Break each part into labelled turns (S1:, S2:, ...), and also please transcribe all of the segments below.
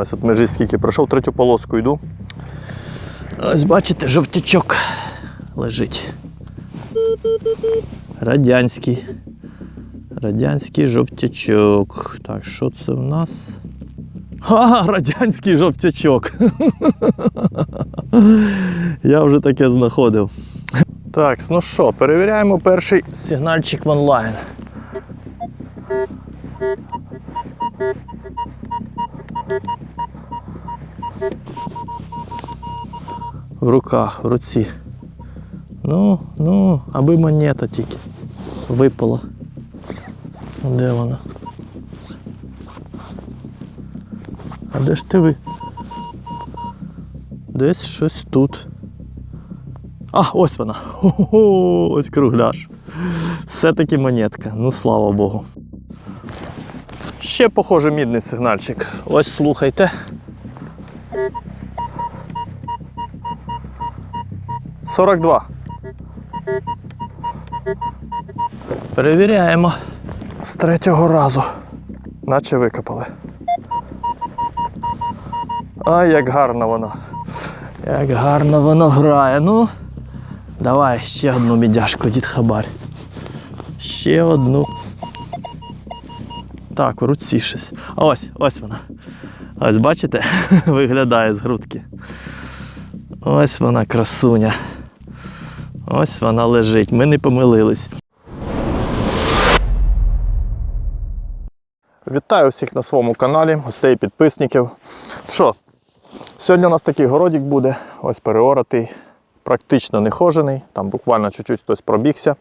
S1: Ось от межі скільки пройшов, третю полоску йду. Ось бачите, жовтячок лежить. Радянський. Радянський жовтячок. Так, що це в нас? Ха, радянський жовтячок. Я вже таке знаходив. Так, ну що, перевіряємо перший сигнальчик в онлайн. В руках, в руці. Ну, ну, аби монета тільки випала. Де вона? А де ж ти ви? Десь щось тут. А, ось вона. Хо-хо, ось кругляш. Все-таки монетка. Ну слава Богу. Ще, похоже, мідний сигнальчик. Ось слухайте. Сорок два. Перевіряємо. З третього разу. Наче викопали. Ай, як гарно воно. Як гарно воно грає. Ну, давай ще одну мідяшку, дід Хабар. Ще одну. Так, в руці щось. Ось, ось вона. Ось бачите? Виглядає з грудки. Ось вона красуня. Ось вона лежить. Ми не помилились. Вітаю всіх на своєму каналі, гостей підписників. Що, сьогодні у нас такий городик буде, ось переоратий, практично не хожений, там буквально чуть-чуть хтось пробігся.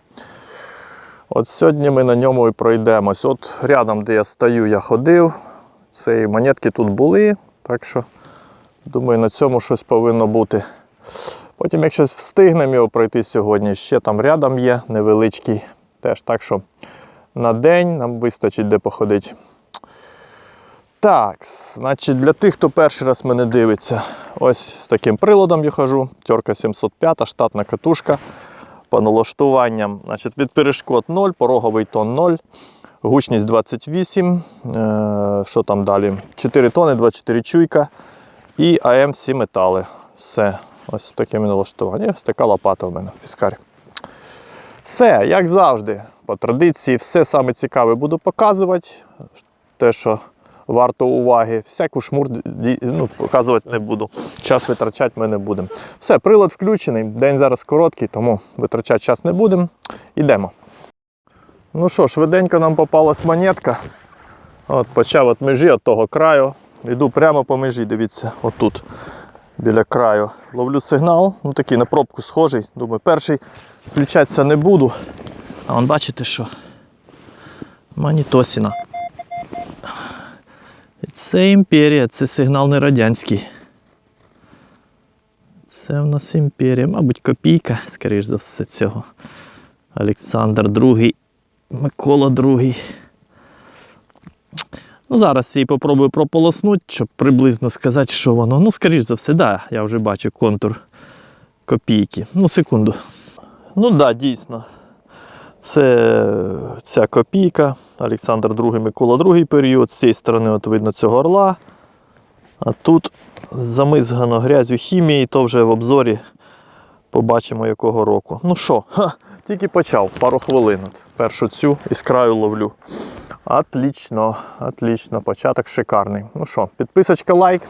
S1: От сьогодні ми на ньому і пройдемось. От рядом, де я стою, я ходив. Ці монетки тут були, так що думаю, на цьому щось повинно бути. Потім, якщо встигнемо його пройти сьогодні, ще там рядом є невеличкий. Теж так що на день нам вистачить де походити. Так, значить, для тих, хто перший раз мене дивиться, ось з таким приладом я хожу. Тьорка 705, штатна катушка. По налаштуванням, значить, від перешкод 0, пороговий тон 0, гучність 28. Е, що там далі? 4 тони, 24 чуйка і АМ всі метали. Все. Ось такими налаштуваннями. Ось така лопата в мене в фіскарі. Все, як завжди, по традиції, все саме цікаве буду показувати. Те, що варто уваги. Всяку шмур ну, показувати не буду. Час витрачати ми не будемо. Все, прилад включений. День зараз короткий, тому витрачати час не будемо. Йдемо. Ну що, швиденько нам попалась монетка. От почав від межі, від того краю. Йду прямо по межі, дивіться, отут, біля краю. Ловлю сигнал, ну такий на пробку схожий. Думаю, перший включатися не буду. А вон бачите що? Манітосіна. Це імперія, це сигнал не радянський. Це в нас імперія, мабуть, копійка, скоріш за все, цього. Олександр II, Микола II. Ну, зараз її попробую прополоснути, щоб приблизно сказати, що воно. Ну, скоріш за все, да, я вже бачу контур копійки. Ну, секунду. Ну так, да, дійсно. Це ця копійка, Олександр II, Микола II період. З цієї сторони от видно цього орла. А тут замизгано грязю хімії, то вже в обзорі побачимо якого року. Ну що, тільки почав, пару хвилин. Першу цю із краю ловлю. Отлично, отлично, початок шикарний. Ну що, підписочка, лайк,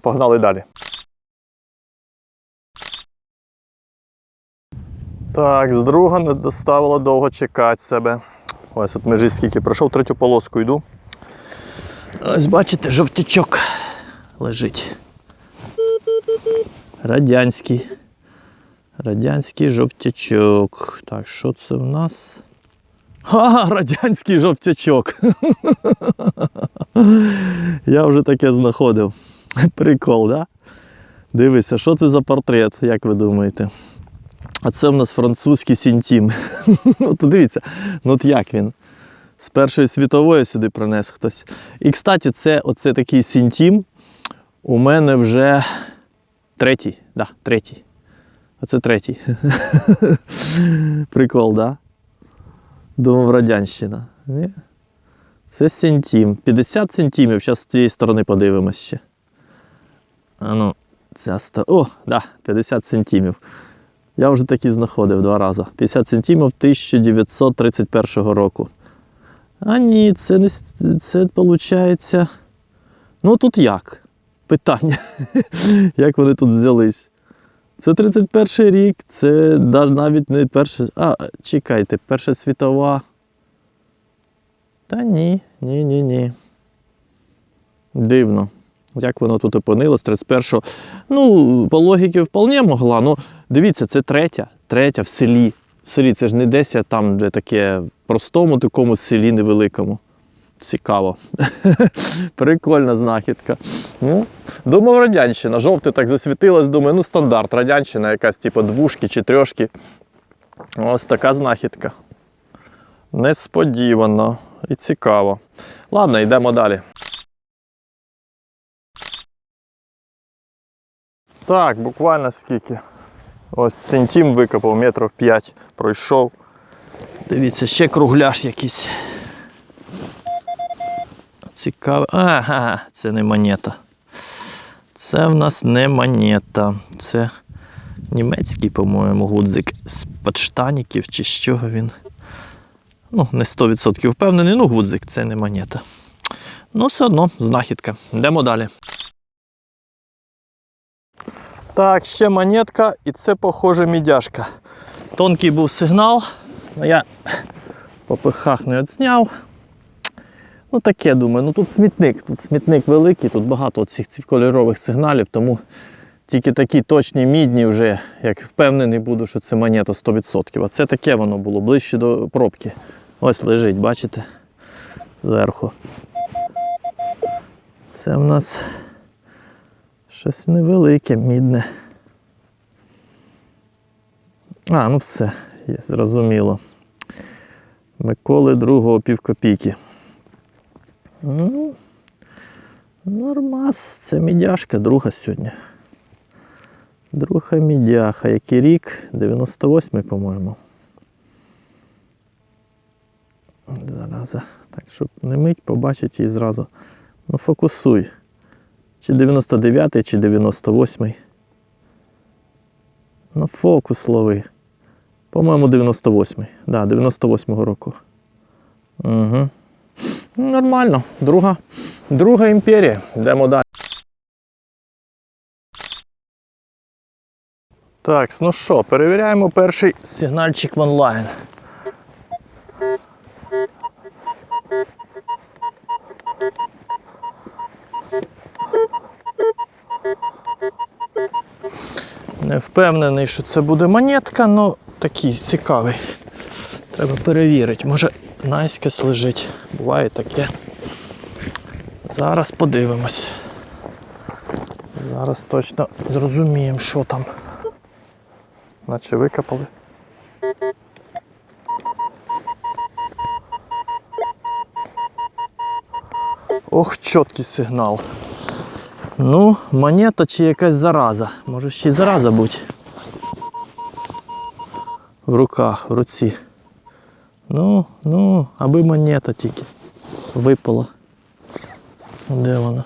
S1: погнали далі. Так, з друга не доставило довго чекати себе. Ось от межі скільки пройшов, третю полоску йду. Ось бачите, жовтячок лежить. Радянський. Радянський жовтячок. Так, що це в нас? Ха, радянський жовтячок. Я вже таке знаходив. Прикол, да? Дивися, що це за портрет, як ви думаєте? А це в нас французький сінтім. от дивіться, ну от як він. З Першої світової сюди принес хтось. І, кстати, це оце такий сінтім. У мене вже третій. Да, третій. Оце третій. Прикол, да? Думав, радянщина. Ні? Це сентім. 50 сантимів. Зараз з цієї сторони подивимось ще. А ну, ця ста... О, да, 50 сантимів. Я вже такі знаходив два рази. 50 сантимів 1931 року. А ні, це не це виходить. Ну тут як? Питання. як вони тут взялись? Це 31 рік, це навіть не перша. А, чекайте, Перша світова. Та ні, ні, ні. Дивно. Як воно тут опинилось, 31-го. Ну, по логіки вполне могла. Ну, дивіться, це третя, третя в селі. В селі це ж не десь там, де таке простому такому селі невеликому. Цікаво. Прикольна знахідка. Ну, думав, радянщина. Жовте так засвітилось, думаю, ну стандарт, радянщина, якась типу двушки чи трьошки. Ось така знахідка. Несподівано і цікаво. Ладно, йдемо далі. Так, буквально скільки. Ось сантім викопав, метрів 5 пройшов. Дивіться, ще кругляш якийсь. Цікаво. Ага, це не монета. Це в нас не монета. Це німецький, по-моєму, гудзик з подштаніків чи з чого він. Ну, не 100% впевнений, ну гудзик, це не монета. Ну, все одно, знахідка. Йдемо далі. Так, ще монетка, і це, похоже, мідяшка. Тонкий був сигнал, але я по пихах не відсняв. Ну, таке думаю, ну тут смітник, тут смітник великий, тут багато цих кольорових сигналів, тому тільки такі точні мідні вже, як впевнений буду, що це монета 100%. А це таке воно було ближче до пробки. Ось лежить, бачите? Зверху. Це в нас щось невелике, мідне. А, ну все, зрозуміло. Миколи другого півкопійки. Ну, нормас, це мідяшка, друга сьогодні. Друга мідяха. Який рік? 98-й, по-моєму. Зараза. Так, щоб не мить, побачить її зразу. Ну, фокусуй. Чи 99-й, чи 98-й. Ну, фокус лови. По-моєму, 98-й. Да, 98-го року. Угу. Ну, Нормально. Друга, друга імперія. Йдемо далі. Так, ну що, перевіряємо перший сигнальчик в онлайн. Не впевнений, що це буде монетка, але такий цікавий. Треба перевірити. Може найскес лежить. Буває таке. Зараз подивимось. Зараз точно зрозуміємо, що там. Наче викопали. Ох, чіткий сигнал. Ну, монета чи якась зараза. Може ще й зараза бути. В руках, в руці. Ну, ну, аби монета тільки випала. Де вона?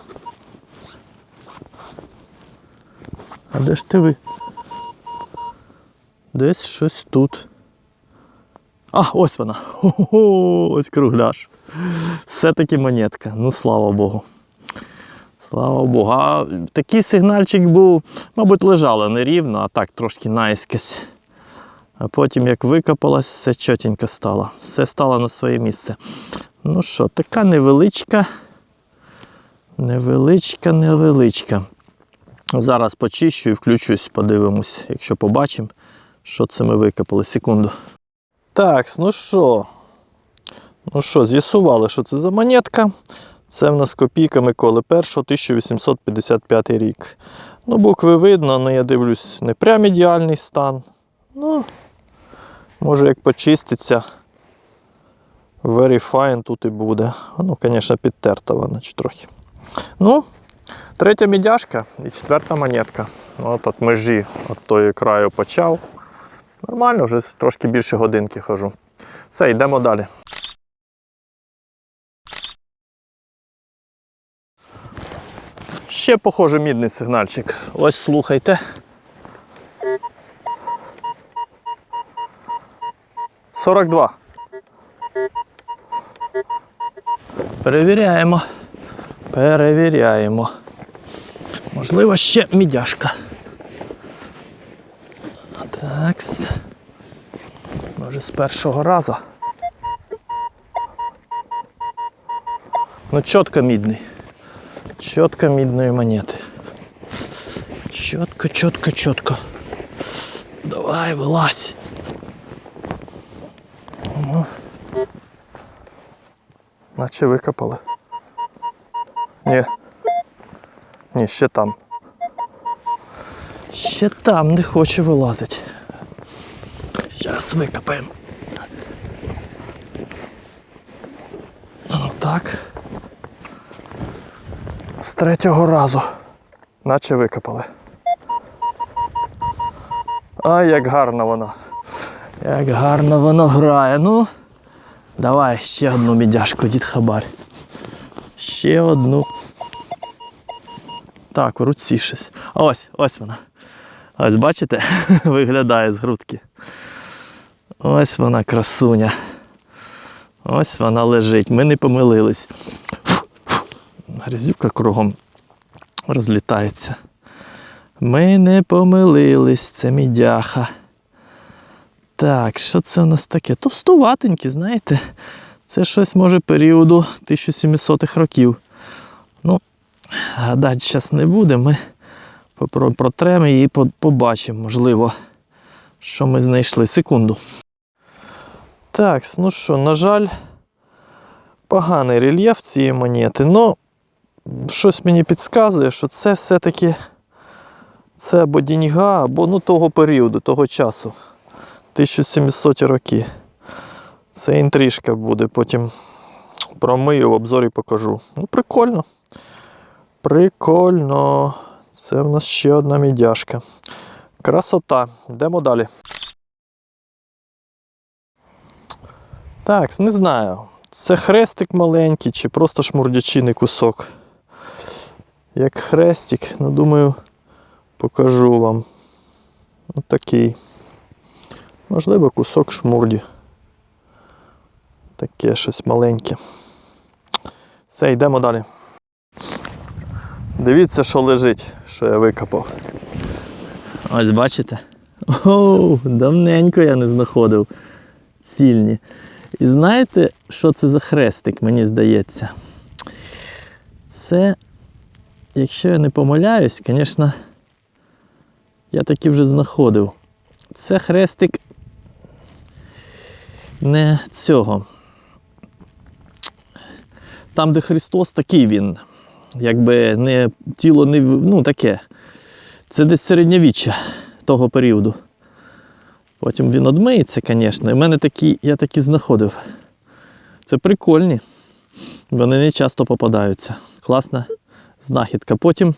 S1: А де ж ти ви? Десь щось тут. А, ось вона. Хо-хо, ось кругляш. Все-таки монетка. Ну, слава Богу. Слава Богу. А такий сигнальчик був, мабуть, лежало нерівно, а так трошки наїскось. А потім, як викопалось, все чотенько стало. Все стало на своє місце. Ну що, така невеличка. Невеличка, невеличка. Зараз почищу і включусь, подивимось, якщо побачимо, що це ми викопали. Секунду. Так, ну що? Ну що, з'ясували, що це за монетка. Це в нас копійка Миколи І, 1855 рік. Ну, букви видно, але я дивлюсь, не прям ідеальний стан. Ну, може як почиститься. Very fine тут і буде. Ну, звісно, підтерта вона чи трохи. Ну, третя мідяшка і четверта монетка. Ну, От от межі от тої краю почав. Нормально, вже трошки більше годинки хожу. Все, йдемо далі. ще похоже мідний сигнальчик. Ось слухайте. Сорок два. Перевіряємо. Перевіряємо. Можливо, ще мідяшка. Так. Може з першого разу. Ну, чітко мідний. Чітко мідної монети. Чітко, чітко, чітко. Давай, вилазь. Наче викопали. Ні. Ні, ще там. Ще там не хоче вилазити. Зараз викопаємо. Так. З третього разу. Наче викопали. Ай, як гарно воно. Як гарно воно грає. Ну, давай ще одну мідяшку, дід Хабар. Ще одну. Так, в руці щось. Ось, ось вона. Ось бачите, виглядає з грудки. Ось вона красуня. Ось вона лежить. Ми не помилились. Грязюка кругом розлітається. Ми не помилились, це мідяха. Так, що це у нас таке? Товстуватенькі, знаєте. Це щось може періоду 1700-х років. Ну, гадати зараз не будемо. Ми протремо і побачимо, можливо, що ми знайшли. Секунду. Так, ну що, на жаль, поганий рельєф цієї монети, але щось мені підказує, що це все-таки це або діньга, або ну, того періоду, того часу. 1700 роки. Це інтрижка буде, потім промию в обзорі покажу. Ну, прикольно. Прикольно. Це в нас ще одна мідяшка. Красота. Йдемо далі. Так, не знаю. Це хрестик маленький чи просто шмурдячиний кусок. Як хрестик, ну думаю, покажу вам. Ось такий. Можливо, кусок шмурді. Таке щось маленьке. Все, йдемо далі. Дивіться, що лежить, що я викопав. Ось бачите? Оу, давненько я не знаходив цільні. І знаєте, що це за хрестик, мені здається? Це, якщо я не помиляюсь, звісно, я таки вже знаходив. Це хрестик не цього. Там, де Христос, такий він. Якби не тіло не ну, таке. Це десь середньовіччя того періоду. Потім він одмиється, звісно. І в мене такі, я такі знаходив. Це прикольні. Вони не часто попадаються. Класна знахідка. Потім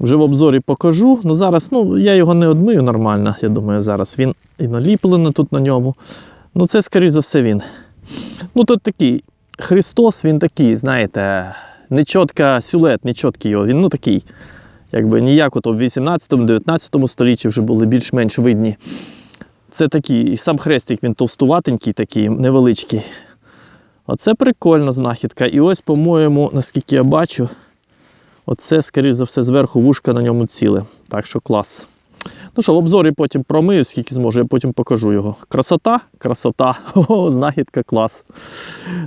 S1: вже в обзорі покажу. Ну зараз ну, я його не одмию нормально, я думаю, зараз. Він і наліплено тут на ньому. Ну, це, скоріш за все, він. Ну, тут такий Христос, він такий, знаєте, нечітка силует, нечіткий його. Він ну такий. Якби ніяк ото в 18-19 столітті вже були більш-менш видні. Це такий, і сам хрестик він товстуватенький, такий, невеличкий. Оце прикольна знахідка. І ось, по-моєму, наскільки я бачу, оце, скоріш за все, зверху вушка на ньому ціле. Так що клас. Ну що, в обзорі потім промию, скільки зможу, я потім покажу його. Красота, красота. О, знахідка клас.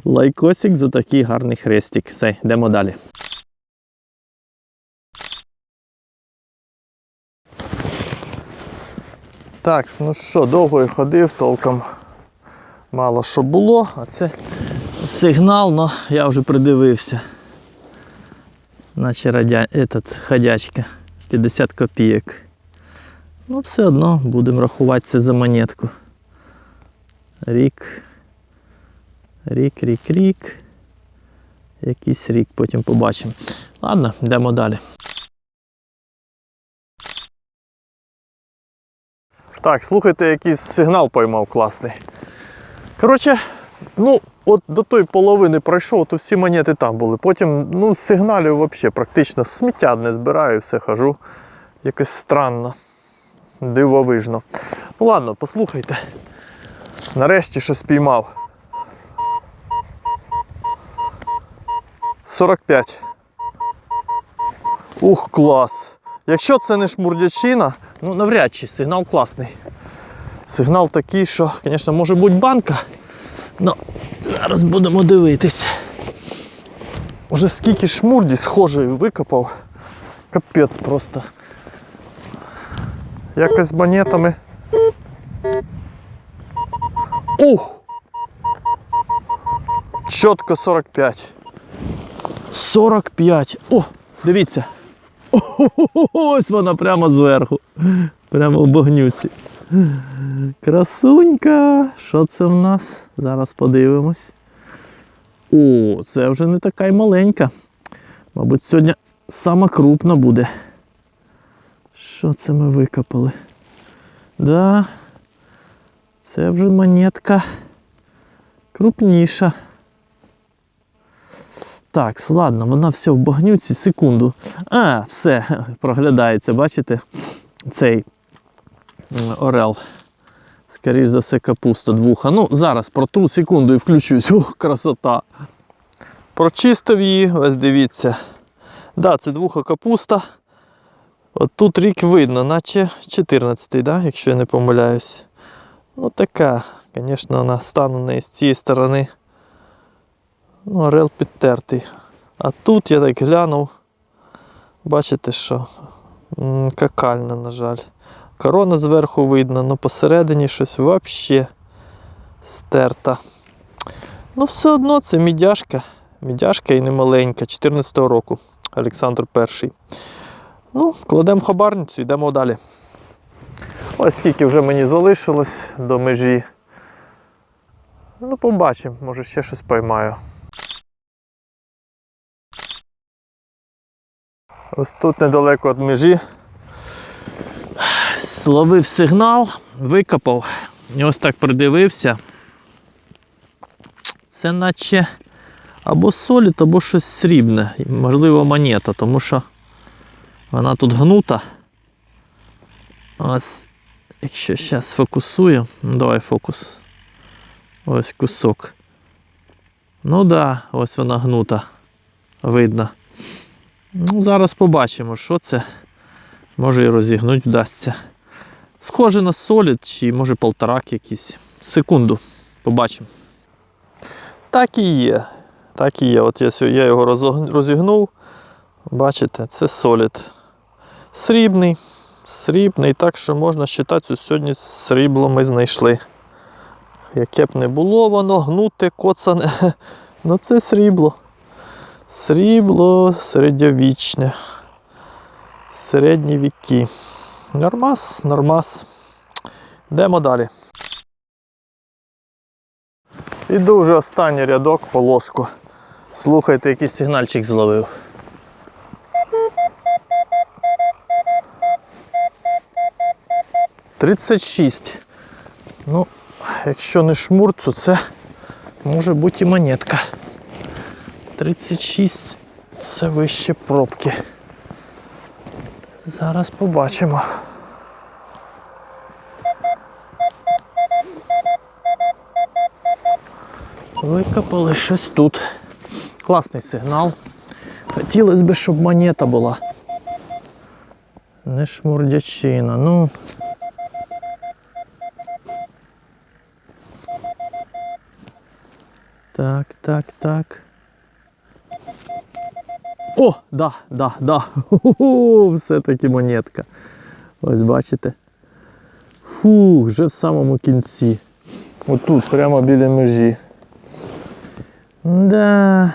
S1: Лайкосик за такий гарний хрестик. Все, йдемо далі. Так, ну що, довго я ходив, толком мало що було, а це сигнал, но я вже придивився. Наче радя... Ходячка. 50 копійок. Ну, все одно будемо рахувати це за монетку. Рік. Рік, рік, рік. Якийсь рік, потім побачимо. Ладно, йдемо далі. Так, слухайте, якийсь сигнал поймав класний. Коротше, ну, от до тої половини пройшов, то всі монети там були. Потім ну, сигналів взагалі практично сміття не збираю, все хожу. Якось странно, дивовижно. Ну ладно, послухайте. Нарешті щось піймав. 45. Ух, клас. Якщо це не шмурдячина, ну навряд чи сигнал класний. Сигнал такий, що, звісно, може бути банка. Ну, зараз будемо дивитись. Уже скільки шмурді схожої викопав. Капець просто. Якось монетами. Ух! Чітко 45. 45. О, дивіться. Ось вона прямо зверху. Прямо в багнюці. Красунька. Що це в нас? Зараз подивимось. О, це вже не така й маленька. Мабуть, сьогодні сама крупна буде. Що це ми викопали? Да, це вже монетка крупніша. Так, ладно, вона все в багнюці, секунду. А, все, проглядається, бачите? Цей орел. Скоріш за все, капуста двуха. Ну, зараз протру секунду і включусь. Ох, красота. Прочистив її, ось дивіться. Да, це двуха капуста. От тут рік видно, наче 14-й, да, якщо я не помиляюсь. Ну така, звісно, вона стан у з цієї сторони. Ну, орел підтертий. А тут я так глянув. Бачите, що какальна, на жаль. Корона зверху видно, але посередині щось взагалі стерта. Ну, все одно це мідяшка. Мідяшка і не маленька, 14-го року. Олександр І. Ну, кладемо хабарницю, йдемо далі. Ось скільки вже мені залишилось до межі. Ну, побачимо, може ще щось поймаю. Ось тут недалеко від межі. Словив сигнал, викопав. І ось так придивився. Це наче або солід, або щось срібне, можливо, монета, тому що вона тут гнута. Ось, якщо зараз сфокусую, ну, давай фокус. Ось кусок. Ну да, ось вона гнута. Видно. Ну, зараз побачимо, що це. Може і розігнути вдасться. Схоже на солід, чи може полторак якийсь. Секунду. Побачимо. Так і є. Так і є. От я, я його розігнув. Бачите, це солід. Срібний. Срібний, так що можна вважати, що сьогодні срібло ми знайшли. Яке б не було воно, гнуте, коцане. Ну це срібло. Срібло середньовічне. Середні віки. Нормас, нормас. Йдемо далі. Іду вже останній рядок полоску. Слухайте, який сигнальчик зловив. Тридцять шість. Ну, якщо не шмур, то це може бути і монетка. 36 це вище пробки. Зараз побачимо. Викопали щось тут. Класний сигнал. Хотілося б, щоб монета була. Не шмурдячина. Ну. Так, так, так. О, да, да, да. Все-таки монетка. Ось бачите. Фух, вже в самому кінці. Отут, прямо біля межі. Да.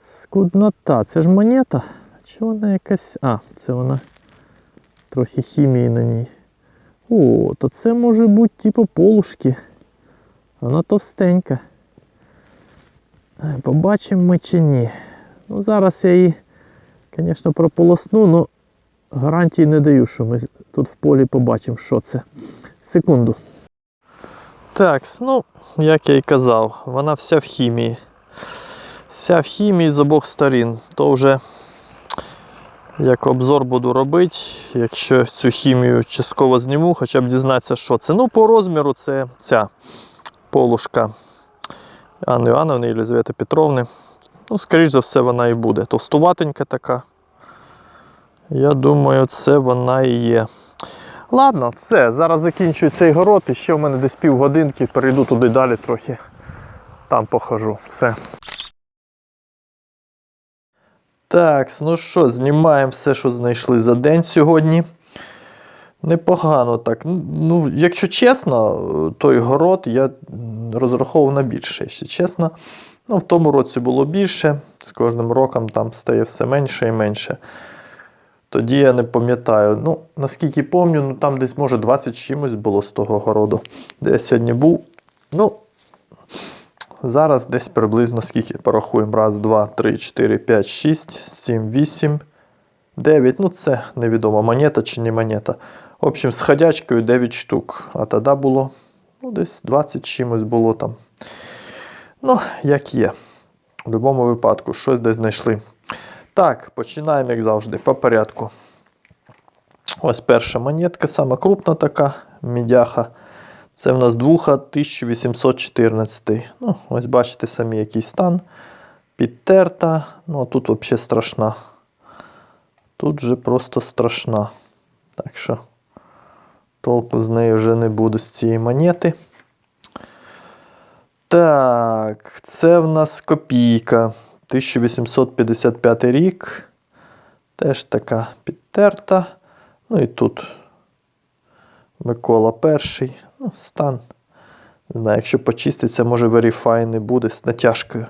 S1: Скуднота. Це ж монета? Чи вона якась. А, це вона трохи хімії на ній. О, то це може бути типу полушки. Вона товстенька. Е, Побачимо ми чи ні. Ну, зараз я її, звісно, прополосну, але гарантії не даю, що ми тут в полі побачимо, що це. Секунду. Так, ну, як я і казав, вона вся в хімії. Вся в хімії з обох сторін. То вже як обзор буду робити, якщо цю хімію частково зніму, хоча б дізнатися, що це. Ну, по розміру це ця полушка Анни Іоанновни, Єлизавети Петровни. Ну, скоріш за все, вона і буде. Товстуватенька така. Я думаю, це вона і є. Ладно, все, зараз закінчую цей город, і ще в мене десь півгодинки, перейду туди далі трохи. Там похожу. Все. Так, ну що, знімаємо все, що знайшли за день сьогодні. Непогано так. Ну, якщо чесно, той город я розраховував на більше, якщо чесно. Ну, в тому році було більше, з кожним роком там стає все менше і менше. Тоді я не пам'ятаю. Ну, наскільки пам'ятаю, ну там десь, може, 20 чимось було з того городу, де я сьогодні був. Ну, зараз десь приблизно скільки порахуємо. Раз, два, три, чотири, п'ять, шість, сім, вісім, дев'ять. Ну, це невідомо, монета чи не монета. В общем, з ходячкою 9 штук. А тоді було ну, десь 20 чимось було там. Ну, як є. В будь-якому випадку, щось десь знайшли. Так, починаємо, як завжди, по порядку. Ось перша монетка, сама крупна така мідяха. Це в нас двуха 1814. Ну, ось бачите самі, який стан. Підтерта. Ну, а тут взагалі страшна. Тут вже просто страшна. Так що толку з нею вже не буде з цієї монети. Так, це в нас копійка. 1855 рік. Теж така підтерта. Ну і тут Микола І. Ну, стан. Не знаю, якщо почиститься, може Verify не буде з натяжкою.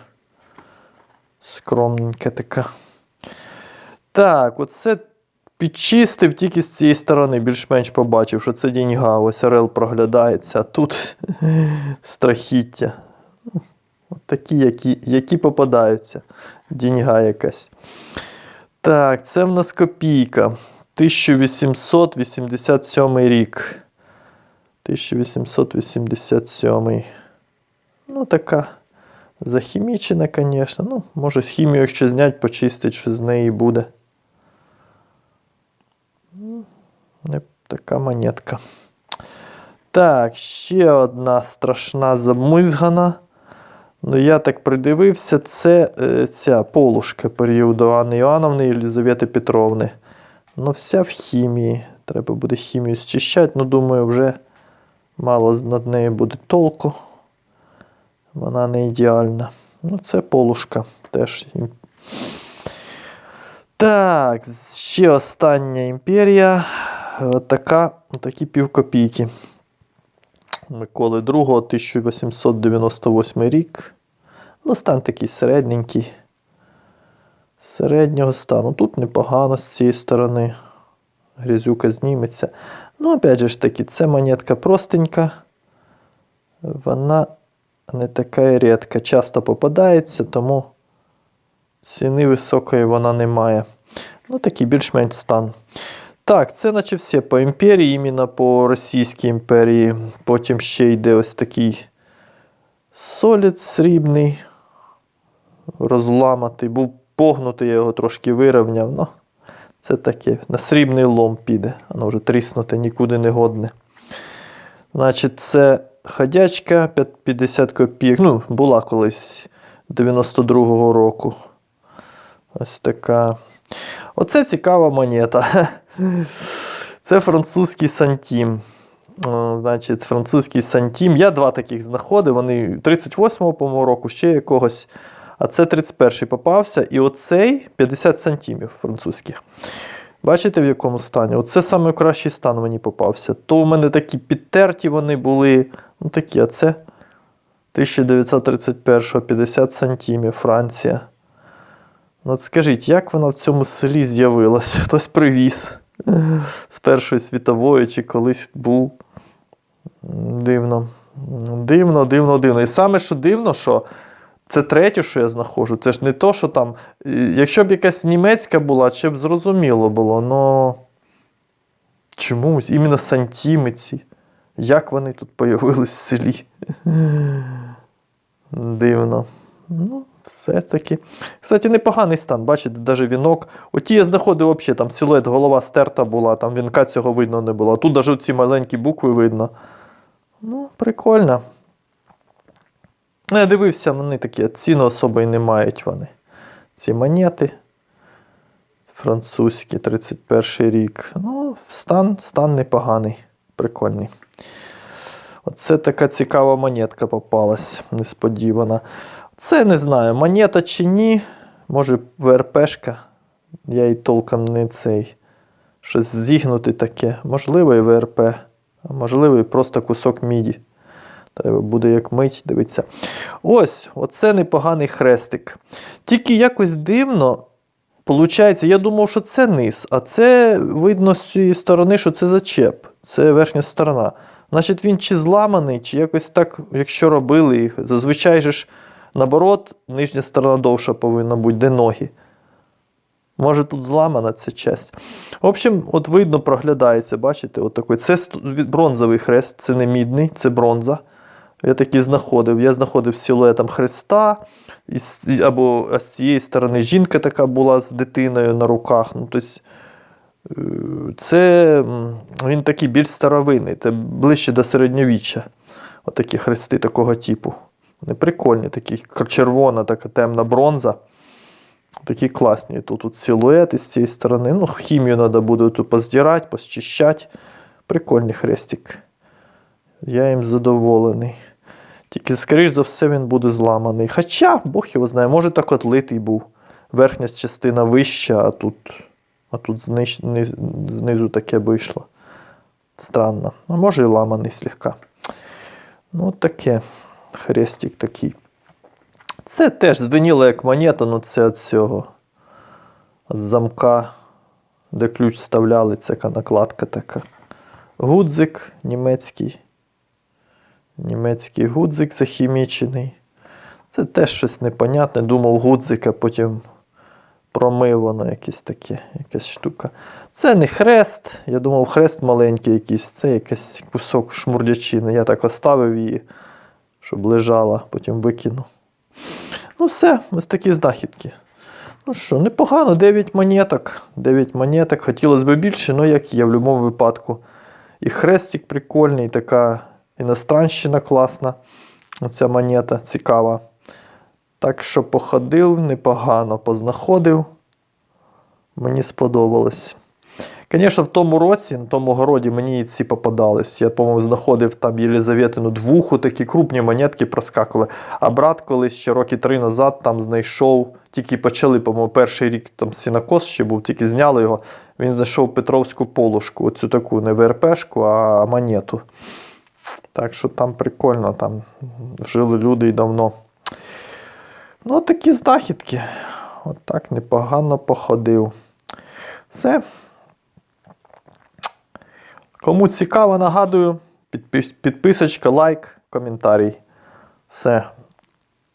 S1: Скромненька така. Так, оце підчистив тільки з цієї сторони, більш-менш побачив, що це діньга. Ось Орел проглядається, а тут страхіття. От такі, які, які попадаються. Діньга якась. Так, це в нас копійка. 1887 рік. 1887. Ну, така захімічена, звісно. Ну, може, з хімією, якщо зняти, почистить, що з неї буде. Ну, Не така монетка. Так, ще одна страшна замизгана. Ну, я так придивився, це е, ця полушка періоду Анни Іоанновни і Єлизавети Петровни. Ну, вся в хімії. Треба буде хімію зчищати. Ну, думаю, вже мало над нею буде толку. Вона не ідеальна. Ну, це полушка теж. Так, ще остання імперія. Отака, отакі півкопійки. Миколи II, 1898 рік. Ну, стан такий середненький. Середнього стану. Тут непогано з цієї сторони. Грязюка зніметься. Ну, опять же ж таки, це монетка простенька. Вона не така і рідка. Часто попадається, тому ціни високої вона не має. Ну, такий більш-менш стан. Так, це наче все по імперії, іменно по Російській імперії. Потім ще йде ось такий солід срібний, розламатий. Був погнутий, я його трошки вирівняв. Ну, це таке. На срібний лом піде. Воно вже тріснуте, нікуди не годне. Значить, це ходячка 50 копійок. Ну, була колись 92-го року. Ось така. Оце цікава монета. Це французький сантім. Значить, французький сантім. Я два таких знаходив. Вони 38-го по року, ще якогось. А це 31-й попався. І оцей 50 сантімів французьких. Бачите, в якому стані? Оце найкращий стан мені попався. То у мене такі підтерті вони були. Ну такі, а це 1931 50 сантімів, Франція. Ну, от скажіть, як вона в цьому селі з'явилася? Хтось привіз з Першої світової чи колись був. Дивно. Дивно, дивно, дивно. І саме, що дивно, що це третє, що я знаходжу. Це ж не то, що там. Якщо б якась німецька була, чи б зрозуміло було, но чомусь іменно сантімиці. Як вони тут появились в селі? Дивно. Ну, все-таки. Кстати, непоганий стан, бачите, навіть вінок. Оті я знаходив взагалі, там силует, голова стерта була, там вінка цього видно не було. Тут навіть ці маленькі букви видно. Ну, прикольно. Ну, я дивився, вони такі ціну особо і не мають вони. Ці монети. Французькі, 31 рік. Ну, стан, стан непоганий, прикольний. Оце така цікава монетка попалась, несподівана. Це не знаю, монета чи ні. Може, ВРПшка. Я і толком не цей. Щось зігнути таке. Можливо, і ВРП, а можливо, і просто кусок міді. Треба буде як мить, дивіться. Ось, оце непоганий хрестик. Тільки якось дивно. Получається, я думав, що це низ, а це видно з цієї сторони, що це зачеп. Це верхня сторона. Значить, він чи зламаний, чи якось так, якщо робили їх. Зазвичай же ж, наоборот, нижня сторона довша повинна бути, де ноги. Може, тут зламана ця часть. В общем, от видно, проглядається, бачите, от такий. Це бронзовий хрест, це не мідний, це бронза. Я такий знаходив. Я знаходив силуетом хреста, або з цієї сторони жінка така була з дитиною на руках. Ну, тобто, е, це він такий більш старовинний, це ближче до середньовіччя. Отакі хрести такого типу. Вони прикольні, такі червона, така темна бронза. Такі класні. Тут, тут силуети з цієї сторони. Ну, хімію треба буде тут поздирати, позчищати. Прикольний хрестик. Я їм задоволений. Тільки, скоріш за все, він буде зламаний. Хоча, Бог його знає, може так от литий був. Верхня частина вища, а тут, а тут зниж, низ, знизу таке вийшло. Странно. А може і ламаний слегка. Ну, таке. Хрестик такий. Це теж звеніло як монета, ну це від цього. Від замка, де ключ вставляли, це накладка така. Гудзик німецький. Німецький гудзик захімічений. Це теж щось непонятне. Думав гудзик, а потім промив воно якесь таке, якась штука. Це не хрест. Я думав, хрест маленький якийсь, це якийсь кусок шмурдячини. Я так оставив її, щоб лежала, потім викинув. Ну, все, ось такі знахідки. Ну що, непогано, 9 монеток. 9 монеток. Хотілося б більше, але як є в будь-якому випадку. І хрестик прикольний, і така іностранщина класна. Оця монета цікава. Так що походив непогано, познаходив. Мені сподобалось. Звісно, в тому році, на тому городі мені ці попадались. Я, по-моєму, знаходив там Єлизаветину двуху, такі крупні монетки проскакували. А брат колись ще роки три назад там знайшов, тільки почали, по-моєму, перший рік там сінокос ще був, тільки зняли його. Він знайшов Петровську полушку, оцю таку не ВРПшку, а монету. Так що там прикольно, там жили люди і давно. Ну, такі знахідки. От так непогано походив. Все. Кому цікаво, нагадую, підпис- підписочка, лайк, коментарій. Все.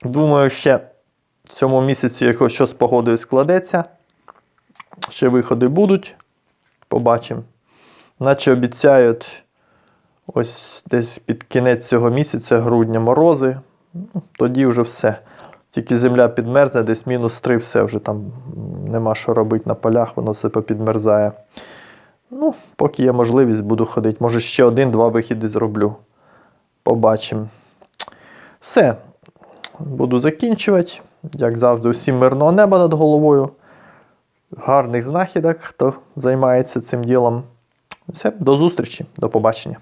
S1: Думаю, ще в цьому місяці, якщо що з погодою складеться, ще виходи будуть. Побачимо. Наче обіцяють ось десь під кінець цього місяця, грудня, морози. Ну, Тоді вже все. Тільки земля підмерзне, десь мінус 3, все вже там нема що робити на полях, воно все попідмерзає. Ну, поки є можливість, буду ходити. Може, ще один-два вихіди зроблю. Побачимо. Все. Буду закінчувати. Як завжди, усім мирного неба над головою. Гарних знахідок, хто займається цим ділом. Все, до зустрічі, до побачення.